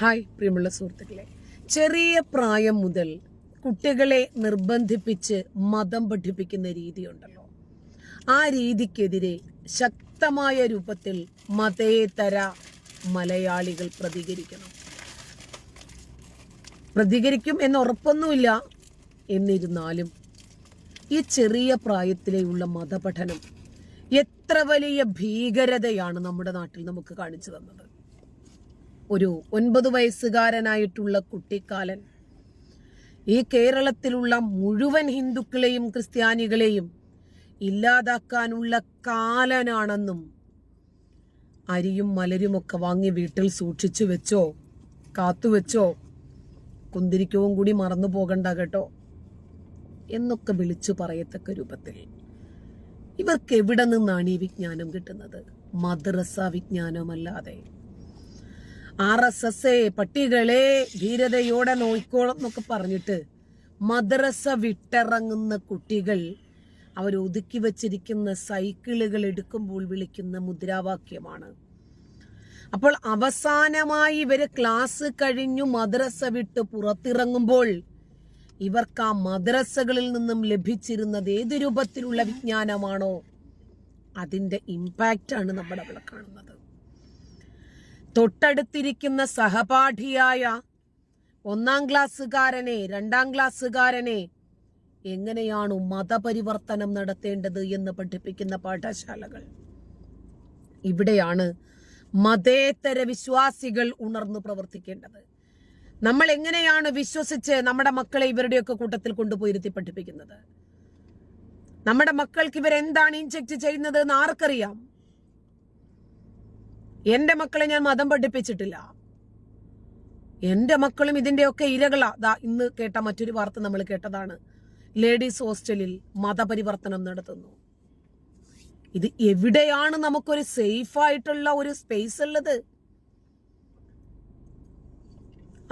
Hi പ്രിയമുള്ള സുഹൃത്തുക്കളെ. ചെറിയ പ്രായം മുതൽ കുട്ടികളെ നിർബന്ധിപ്പിച്ച് മതം പഠിപ്പിക്കുന്ന രീതിയുണ്ടല്ലോ. ആ രീതിക്കെതിരെ ശക്തമായ രൂപത്തിൽ മതേതര മലയാളികൾ പ്രതികരിക്കണം. പ്രതികരിക്കും എന്ന് ഉറപ്പൊന്നുമില്ല. എന്നിരുന്നാലും ഈ ചെറിയ പ്രായത്തിലെയുള്ള മതപഠനം എത്ര വലിയ ഭീകരതയാണ് നമ്മുടെ നാട്ടിൽ നമുക്ക് കാണിച്ചു തന്നത്. ഒരു ഒൻപത് വയസ്സുകാരനായിട്ടുള്ള കുട്ടിക്കാലൻ. ഈ കേരളത്തിലുള്ള മുഴുവൻ ഹിന്ദുക്കളെയും ക്രിസ്ത്യാനികളെയും ഇല്ലാതാക്കാനുള്ള കാലനാണെന്നും അരിയും മലരുമൊക്കെ വാങ്ങി വീട്ടിൽ സൂക്ഷിച്ചു വെച്ചോ കാത്തുവെച്ചോ കുന്തിരിക്കവും കൂടി മറന്നു പോകണ്ട കേട്ടോ എന്നൊക്കെ വിളിച്ചു പറയത്തക്ക രൂപത്തിൽ. ഇവർക്ക് എവിടെ നിന്നാണ് ഈ വിജ്ഞാനം കിട്ടുന്നത്? മദ്രസ വിജ്ഞാനമല്ലാതെ. ആർ എസ് എസ് പട്ടികളെ ധീരതയോടെ നോയിക്കോളം എന്നൊക്കെ പറഞ്ഞിട്ട് മദ്രസ വിട്ടിറങ്ങുന്ന കുട്ടികൾ അവർ ഒതുക്കി വച്ചിരിക്കുന്ന സൈക്കിളുകൾ എടുക്കുമ്പോൾ വിളിക്കുന്ന മുദ്രാവാക്യമാണ്. അപ്പോൾ അവസാനമായി ഇവർ ക്ലാസ് കഴിഞ്ഞു മദ്രസ വിട്ട് പുറത്തിറങ്ങുമ്പോൾ ഇവർക്ക് ആ മദ്രസകളിൽ നിന്നും ലഭിച്ചിരുന്നത് ഏത് രൂപത്തിലുള്ള വിജ്ഞാനമാണോ അതിന്റെ ഇമ്പാക്റ്റാണ് ആണ് നമ്മൾ അവിടെ കാണുന്നത്. തൊട്ടടുത്തിരിക്കുന്ന സഹപാഠിയായ ഒന്നാം ക്ലാസ്സുകാരനെ രണ്ടാം ക്ലാസ്സുകാരനെ എങ്ങനെയാണ് മതപരിവർത്തനം നടത്തേണ്ടത് എന്ന് പഠിപ്പിക്കുന്ന പാഠശാലകൾ? ഇവിടെയാണ് മതേതര വിശ്വാസികൾ ഉണർന്നു പ്രവർത്തിക്കേണ്ടത്. നമ്മൾ എങ്ങനെയാണ് വിശ്വസിച്ച് നമ്മുടെ മക്കളെ ഇവരുടെയൊക്കെ കൂട്ടത്തിൽ കൊണ്ടുപോയിരുത്തി പഠിപ്പിക്കുന്നത്? നമ്മുടെ മക്കൾക്ക് ഇവരെന്താണ് ഇൻജെക്ട് ചെയ്യുന്നത് എന്ന് ആർക്കറിയാം? എന്റെ മക്കളെ ഞാൻ മതം പഠിപ്പിച്ചിട്ടില്ല. എന്റെ മക്കളും ഇതിന്റെയൊക്കെ ഇരകളാ ദാ ഇന്ന് കേട്ട മറ്റൊരു വാർത്ത നമ്മൾ കേട്ടതാണ്. ലേഡീസ് ഹോസ്റ്റലിൽ മതപരിവർത്തനം നടത്തുന്നു. ഇത് എവിടെയാണ് നമുക്കൊരു സേഫ് ആയിട്ടുള്ള ഒരു സ്പേസ് ഉള്ളത്?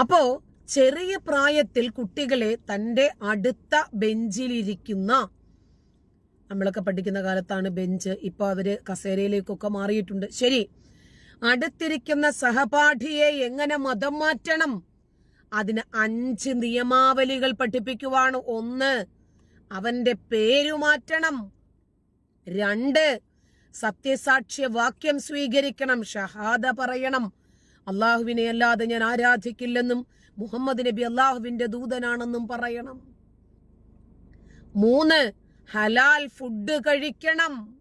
അപ്പോ ചെറിയ പ്രായത്തിൽ കുട്ടികളെ തന്റെ അടുത്ത ബെഞ്ചിലിരിക്കുന്ന നമ്മളൊക്കെ പഠിക്കുന്ന കാലത്താണ് ബെഞ്ച് ഇപ്പൊ അവർ കസേരയിലേക്കൊക്കെ മാറിയിട്ടുണ്ട്. ശരി അടുത്തിരിക്കുന്ന സഹപാഠിയെ എങ്ങനെ മതം മാറ്റണം? അതിന് അഞ്ച് നിയമാവലികൾ പഠിപ്പിക്കുവാണ്. ഒന്ന് അവന്റെ പേരു മാറ്റണം. രണ്ട് സത്യസാക്ഷ്യ വാക്യം സ്വീകരിക്കണം. ഷഹാദ പറയണം. അള്ളാഹുവിനെ അല്ലാതെ ഞാൻ ആരാധിക്കില്ലെന്നും മുഹമ്മദ് നബി അള്ളാഹുവിന്റെ ദൂതനാണെന്നും പറയണം. മൂന്ന് ഹലാൽ ഫുഡ് കഴിക്കണം.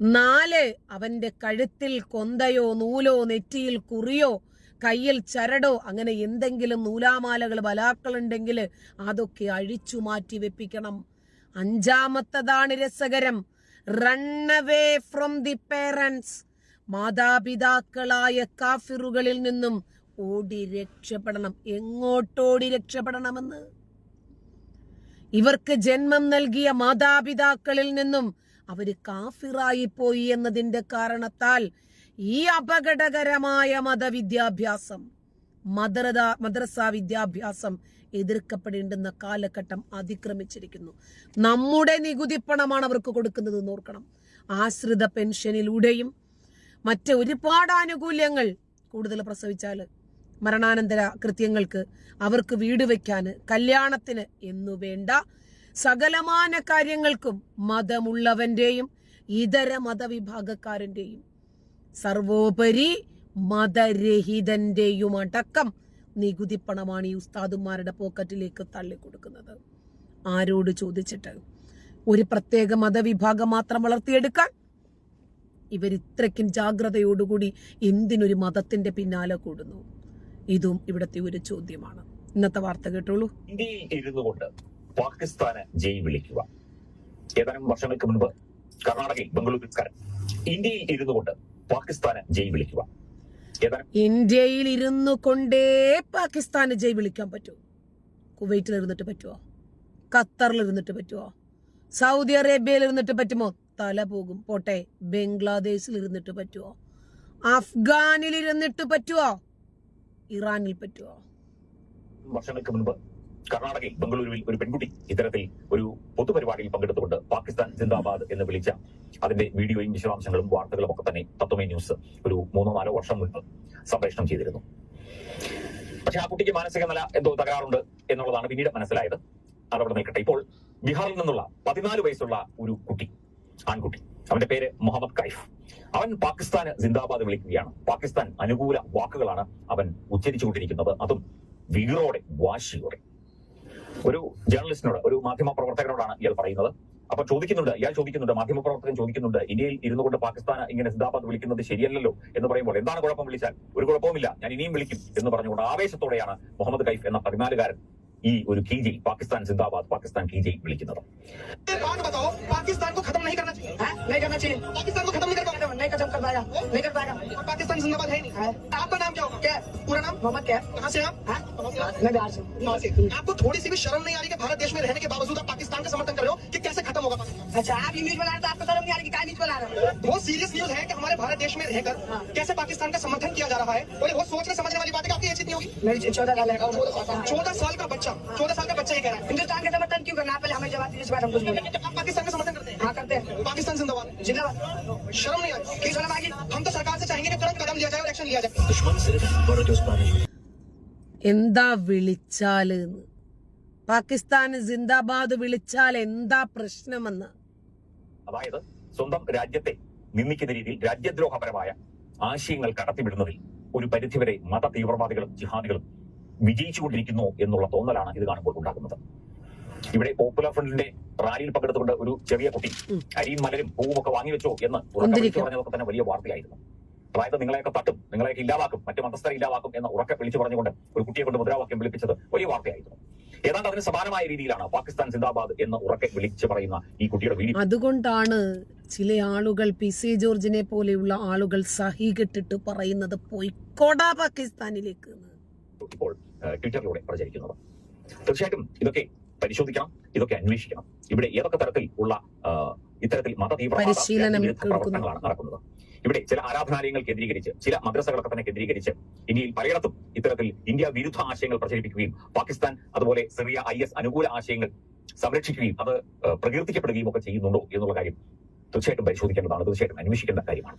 നാല് അവന്റെ കഴുത്തിൽ കൊന്തയോ നൂലോ നെറ്റിയിൽ കുറിയോ കയ്യിൽ ചരടോ അങ്ങനെ എന്തെങ്കിലും നൂലാമാലകൾ ബലാക്കളുണ്ടെങ്കിൽ അതൊക്കെ അഴിച്ചു മാറ്റി വെപ്പിക്കണം. അഞ്ചാമത്തതാണ് രസകരം. Run away from the parents മാതാപിതാക്കളായ കാഫിറുകളിൽ നിന്നും ഓടി രക്ഷപ്പെടണം. എങ്ങോട്ടോടി രക്ഷപ്പെടണമെന്ന്? ഇവർക്ക് ജന്മം നൽകിയ മാതാപിതാക്കളിൽ നിന്നും അവർ കാഫിറായിപ്പോയി എന്നതിന്റെ കാരണത്താൽ ഈ അപകടകരമായ മതവിദ്യാഭ്യാസം മദ്രത മദ്രസ വിദ്യാഭ്യാസം എതിർക്കപ്പെടേണ്ടുന്ന കാലഘട്ടം അതിക്രമിച്ചിരിക്കുന്നു. നമ്മുടെ നികുതി പണമാണ് അവർക്ക് കൊടുക്കുന്നത് നോർക്കണം ആശ്രിത പെൻഷനിലൂടെയും മറ്റ് ഒരുപാട് ആനുകൂല്യങ്ങൾ കൂടുതൽ പ്രസവിച്ചാൽ മരണാനന്തര കൃത്യങ്ങൾക്ക് അവർക്ക് വീട് വയ്ക്കാൻ കല്യാണത്തിന് എന്നു വേണ്ട സകലമാന കാര്യങ്ങൾക്കും മതമുള്ളവന്റെയും ഇതര മതവിഭാഗക്കാരന്റെയും സർവോപരി മതരഹിതന്റെയും അടക്കം നികുതി പണമാണ് ഈ ഉസ്താദുമാരുടെ പോക്കറ്റിലേക്ക് തള്ളിക്കൊടുക്കുന്നത്. ആരോട് ചോദിച്ചിട്ട് ഒരു പ്രത്യേക മതവിഭാഗം മാത്രം വളർത്തിയെടുക്കാൻ? ഇവർ ഇത്രയ്ക്കും ജാഗ്രതയോടുകൂടി എന്തിനൊരു മതത്തിന്റെ പിന്നാലെ കൂടുന്നു? ഇതും ഇവിടത്തെ ഒരു ചോദ്യമാണ്. ഇന്നത്തെ വാർത്ത കേട്ടോളൂ. പാകിസ്ഥാന് ജയ് വിളിക്കുക. ഏതാനും വർഷങ്ങൾക്ക് മുൻപ് കർണാടകയിൽ ബംഗളൂരുക്കാരൻ ഇന്ത്യയിൽ ഇരുന്നു കൊണ്ട് പാകിസ്ഥാന് ജയ് വിളിക്കുക. ഇന്ത്യയിൽ ഇരുന്നു കൊണ്ടേ പാകിസ്ഥാന് ജയ് വിളിക്കാൻ പറ്റുമോ കുവൈറ്റിൽ ഇരുന്നിട്ട് പറ്റുമോ ഖത്തറിൽ ഇരുന്നിട്ട് പറ്റുമോ സൗദി അറേബ്യയിൽ ഇരുന്നിട്ട് പറ്റുമോ? തല പോകും. പോട്ടെ ബംഗ്ലാദേശിൽ ഇരുന്നിട്ട് പറ്റുമോ അഫ്ഗാനിൽ ഇരുന്നിട്ട് പറ്റുമോ ഇറാനിൽ പറ്റുമോ വർഷങ്ങൾക്ക് മുൻപ് കർണാടകയിൽ ബംഗളൂരുവിൽ ഒരു പെൺകുട്ടി ഇത്തരത്തിൽ ഒരു പൊതുപരിപാടിയിൽ പങ്കെടുത്തുകൊണ്ട് പാകിസ്ഥാൻ ജിന്ദാബാദ് എന്ന് വിളിച്ച അതിന്റെ വീഡിയോയും വിശദാംശങ്ങളും വാർത്തകളും ഒക്കെ തന്നെ തത്വമേ ന്യൂസ് ഒരു മൂന്നോ നാലോ വർഷം മുൻപ് സംപ്രേഷണം ചെയ്തിരുന്നു. പക്ഷെ ആ കുട്ടിക്ക് മാനസിക നില എന്തോ തകരാറുണ്ട് എന്നുള്ളതാണ് പിന്നീട് മനസ്സിലായത്. അതവിടെ നിൽക്കട്ടെ. ഇപ്പോൾ ബീഹാറിൽ നിന്നുള്ള പതിനാല് വയസ്സുള്ള ഒരു കുട്ടി ആൺകുട്ടി. അവന്റെ പേര് മുഹമ്മദ് കൈഫ്. അവൻ പാകിസ്ഥാന് സിന്ദാബാദ് വിളിക്കുകയാണ്. പാകിസ്ഥാൻ അനുകൂല വാക്കുകളാണ് അവൻ ഉച്ചരിച്ചുകൊണ്ടിരിക്കുന്നത്. അതും വീറോടെ വാശിയോടെ. ഒരു ജേർണലിസ്റ്റിനോട് ഒരു മാധ്യമ പ്രവർത്തകനോടാണ് ഇയാൾ പറയുന്നത്. അപ്പൊ ചോദിക്കുന്നുണ്ട് ഇയാൾ ചോദിക്കുന്നുണ്ട് മാധ്യമപ്രവർത്തകൻ ചോദിക്കുന്നുണ്ട് ഇന്ത്യയിൽ ഇരുന്നു കൊണ്ട് പാകിസ്ഥാൻ ഇങ്ങനെ സിന്ദാബാദ് വിളിക്കുന്നത് ശരിയല്ലല്ലോ എന്ന് പറയുമ്പോൾ എന്താണ് കുഴപ്പം വിളിച്ചാൽ? ഒരു കുഴപ്പവുമില്ല ഞാൻ ഇനിയും വിളിക്കും എന്ന് പറഞ്ഞുകൊണ്ട് ആവേശത്തോടെയാണ് മുഹമ്മദ് കൈഫ് എന്ന പതിനാലുകാരൻ ഈ ഒരു കീജി പാകിസ്ഥാൻ സിന്ദാബാദ് പാകിസ്ഥാൻ കീജി വിളിക്കുന്നത് एक बात बताओ पाकिस्तान को खत्म नहीं करना चाहिए हाँ? नहीं करना चाहिए पाकिस्तान को खत्म नहीं कर पाएगा नहीं खत्म कर पाएगा नहीं कर पाएगा और पाकिस्तान जिंदाबाद है ही नहीं है। आपका नाम क्या होगा क्या पूरा नाम मोहम्मद क्या कहाँ से आप हाँ? कहाँ से आप? मैं बिहार से कहाँ से? आपको थोड़ी सी भी शर्म नहीं आ रही कि भारत देश में रहने के बावजूद आप पाकिस्तान का समर्थन कर रहे हो कि कैसे खत्म होगा पाकिस्तान अच्छा आप ये न्यूज बना रहे तो आपको शर्म नहीं आ रही कि क्या न्यूज बना रहे हो बहुत सीरियस न्यूज है कि हमारे भारत देश में रहकर हाँ। कैसे पाकिस्तान का समर्थन किया जा रहा है और ये बहुत सोचने समझने कितनी होगी मेरी चौदह साल है चौदह साल का बच्चा चौदह साल का बच्चा ये कह रहा हिंदुस्तान का समर्थन क्यों करना पहले हमें जवाब दीजिए इस बात हम कुछ बोले है आप पाकिस्तान का समर्थन करते हैं हाँ करते हैं पाकिस्तान जिंदाबाद जिंदाबाद शर्म नहीं आ रही क्यों शर्म आ गई हम तो सरकार से चाहेंगे कि तुरंत कदम लिया जाए और एक्शन लिया जाए दुश्मन सिर्फ भारत उस पानी എന്താ വിളിച്ചാല് എന്ന്. പാകിസ്ഥാന് സിന്ദാബാദ് വിളിച്ചാൽ എന്താ പ്രശ്നമെന്ന് അതായത് സ്വന്തം രാജ്യത്തെ നിന്ദിക്കുന്ന രീതിയിൽ രാജ്യദ്രോഹപരമായ ആശയങ്ങൾ കടത്തിവിടുന്നതിൽ ഒരു പരിധിവരെ മത തീവ്രവാദികളും ജിഹാദികളും വിജയിച്ചുകൊണ്ടിരിക്കുന്നു എന്നുള്ള തോന്നലാണ് ഇത് കാണുമ്പോൾ ഉണ്ടാകുന്നത് ഇവിടെ പോപ്പുലർ ഫ്രണ്ടിന്റെ റാലിയിൽ പങ്കെടുത്തുകൊണ്ട് ഒരു ചെറിയ കുട്ടി. അരിയും മലരും പൂവും ഒക്കെ വാങ്ങിവെച്ചോ എന്ന്. പറഞ്ഞതൊക്കെ തന്നെ വലിയ വാർത്തയായിരുന്നു അതായത് നിങ്ങളെയൊക്കെ തട്ടും നിങ്ങളെയൊക്കെ ഇല്ലാതാക്കും മറ്റു മതസ്ഥരെ ഇല്ലാതാക്കും എന്ന് ഉറക്കെ വിളിച്ചു പറഞ്ഞുകൊണ്ട് ഒരു കുട്ടിയെ കൊണ്ട് മുദ്രാവാക്യം വിളിപ്പിച്ചത് വലിയ വാർത്തയായിരുന്നു ഏതാണ്ട് അതിന് സമാനമായ രീതിയിലാണ് പാകിസ്ഥാൻ സിന്ദാബാദ് എന്ന് ഉറക്കെ വിളിച്ചു പറയുന്ന ഈ കുട്ടിയുടെ വീഡിയോ അതുകൊണ്ടാണ് ചില ആളുകൾ പി സി ജോർജിനെ പോലെയുള്ള ആളുകൾ സഹി കെട്ടിട്ട് പറയുന്നത് പോയിക്കോടാ പാകിസ്ഥാനിലേക്ക് ട്വിറ്ററിലൂടെ പ്രചരിക്കുന്നത്. തീർച്ചയായിട്ടും ഇതൊക്കെ പരിശോധിക്കണം ഇതൊക്കെ അന്വേഷിക്കണം. ഇവിടെ ഏതൊക്കെ തരത്തിൽ ഉള്ള ഇത്തരത്തിൽ മത. പ്രവർത്തനങ്ങളാണ് നടക്കുന്നത്. ഇവിടെ ചില ആരാധനാലയങ്ങൾ കേന്ദ്രീകരിച്ച് ചില മദ്രസകളൊക്കെ തന്നെ കേന്ദ്രീകരിച്ച് ഇന്ത്യയിൽ പലയിടത്തും ഇത്തരത്തിൽ ഇന്ത്യ വിരുദ്ധ ആശയങ്ങൾ പ്രചരിപ്പിക്കുകയും പാകിസ്ഥാൻ അതുപോലെ സിറിയ ഐ എസ് അനുകൂല ആശയങ്ങൾ സംരക്ഷിക്കുകയും അത് പ്രകീർത്തിക്കപ്പെടുകയും ഒക്കെ ചെയ്യുന്നുണ്ടോ എന്നുള്ള കാര്യം തീർച്ചയായിട്ടും പരിശോധിക്കേണ്ടതാണ്. തീർച്ചയായിട്ടും അന്വേഷിക്കേണ്ട കാര്യമാണ്.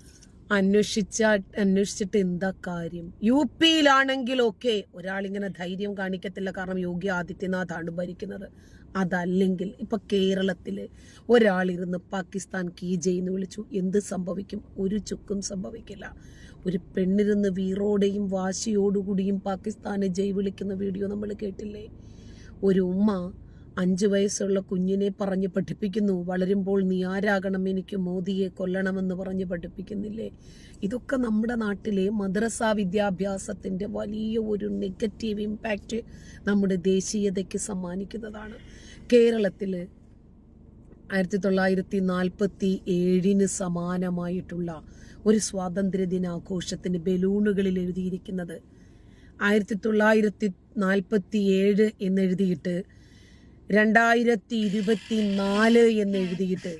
അന്വേഷിച്ച അന്വേഷിച്ചിട്ട് എന്താ കാര്യം? യു പിയിലാണെങ്കിലൊക്കെ ഒരാളിങ്ങനെ ധൈര്യം കാണിക്കത്തില്ല കാരണം യോഗി ആദിത്യനാഥാണ് ഭരിക്കുന്നത്. അതല്ലെങ്കിൽ ഇപ്പൊ കേരളത്തിൽ ഒരാളിരുന്ന് പാകിസ്ഥാൻ കീ ജയിന്ന് വിളിച്ചു. എന്ത് സംഭവിക്കും? ഒരു ചുക്കും സംഭവിക്കില്ല. ഒരു പെണ്ണിരുന്ന് വീറോടെയും വാശിയോടുകൂടിയും പാകിസ്ഥാനെ ജയ് വിളിക്കുന്ന വീഡിയോ നമ്മൾ കേട്ടില്ലേ? ഒരു ഉമ്മ അഞ്ചു വയസ്സുള്ള കുഞ്ഞിനെ പറഞ്ഞ് പഠിപ്പിക്കുന്നു. വളരുമ്പോൾ നീ ആരാകണം? എനിക്ക് മോദിയെ കൊല്ലണമെന്ന് പറഞ്ഞ് പഠിപ്പിക്കുന്നില്ലേ? ഇതൊക്കെ നമ്മുടെ നാട്ടിലെ മദ്രസ വിദ്യാഭ്യാസത്തിന്റെ വലിയ ഒരു നെഗറ്റീവ് ഇമ്പാക്റ്റ് നമ്മുടെ ദേശീയതയ്ക്ക് സമ്മാനിക്കുന്നതാണ്. കേരളത്തിൽ ആയിരത്തി തൊള്ളായിരത്തി നാൽപ്പത്തി ഏഴിന് സമാനമായിട്ടുള്ള ഒരു സ്വാതന്ത്ര്യ ദിനാഘോഷത്തിന് ബലൂണുകളിൽ എഴുതിയിരിക്കുന്നത്. ആയിരത്തി തൊള്ളായിരത്തി നാൽപ്പത്തി ഏഴ് എന്നെഴുതിയിട്ട് രണ്ടായിരത്തി ഇരുപത്തി നാല് എന്ന് എഴുതിയിട്ട്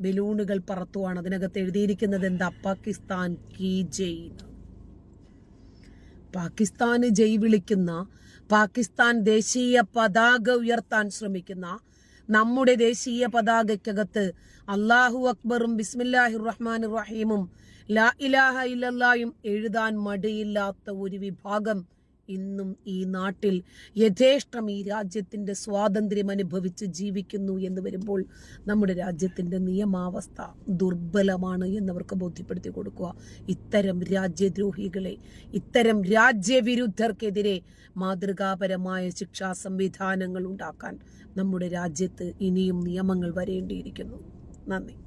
ബലൂണുകൾ പറത്തുവാണ് അതിനകത്ത് എഴുതിയിരിക്കുന്നത് എന്താ പാകിസ്ഥാൻ കീ ജയ്. പാകിസ്ഥാന് ജയ് വിളിക്കുന്ന പാകിസ്ഥാൻ ദേശീയ പതാക ഉയർത്താൻ ശ്രമിക്കുന്ന നമ്മുടെ ദേശീയ പതാകയ്ക്കകത്ത് അള്ളാഹു അക്ബറും ബിസ്മില്ലാഹി റഹ്മാൻ റഹീമും ലാ ഇലാഹ ഇല്ലല്ലായും എഴുതാൻ മടിയില്ലാത്ത ഒരു വിഭാഗം ഇന്നും ഈ നാട്ടിൽ യഥേഷ്ടം ഈ രാജ്യത്തിന്റെ സ്വാതന്ത്ര്യം അനുഭവിച്ച് ജീവിക്കുന്നു എന്ന് വരുമ്പോൾ നമ്മുടെ രാജ്യത്തിന്റെ നിയമാവസ്ഥ ദുർബലമാണ് എന്നവർക്ക് ബോധ്യപ്പെടുത്തി കൊടുക്കുക. ഇത്തരം രാജ്യദ്രോഹികളെ ഇത്തരം രാജ്യവിരുദ്ധർക്കെതിരെ മാതൃകാപരമായ ശിക്ഷാ സംവിധാനങ്ങൾ ഉണ്ടാക്കാൻ നമ്മുടെ രാജ്യത്ത് ഇനിയും നിയമങ്ങൾ വരേണ്ടിയിരിക്കുന്നു. നന്ദി.